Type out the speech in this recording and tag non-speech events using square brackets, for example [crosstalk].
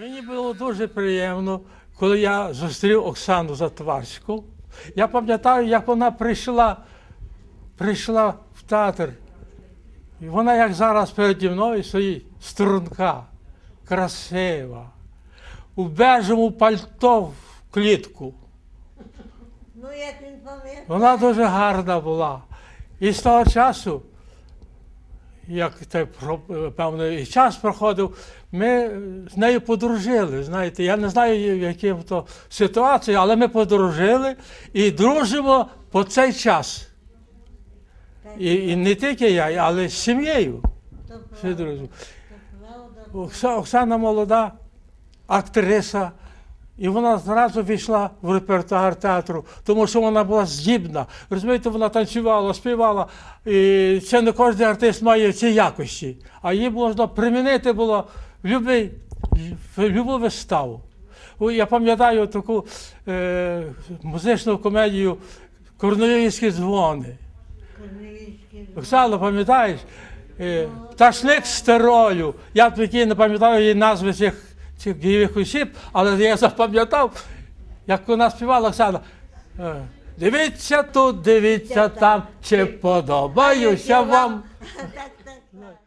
Мені було дуже приємно, коли я зустрів Оксану Затварську. Я пам'ятаю, як вона прийшла, прийшла в театр. І вона, як зараз переді мною стоїть, струнка, красива, у бежевому пальто в клітку. Ну, як він пам'ятає. Вона дуже гарна була. І з того часу, як те, про- певний час проходив, ми з нею подружили. Знаєте, я не знаю, в якій то ситуації, але ми подружили і дружимо по цей час. І, і не тільки я, але з сім'єю. Оксана молода актриса, і вона зразу війшла в репертуар театру, тому що вона була здібна. Розумієте, вона танцювала, співала. І це не кожен артист має ці якості. А її можна примінити було в будь-яку виставу. Я пам'ятаю таку е, музичну комедію Корнелівські дзвони. Оксана, пам'ятаєш? Е, Пташник з теролю. Я такі не пам'ятаю її назви цих, цих дієвих осіб, але я запам'ятав, як вона співала Оксана. е, Дивіться тут, дивіться там, чи подобаюся вам. [laughs]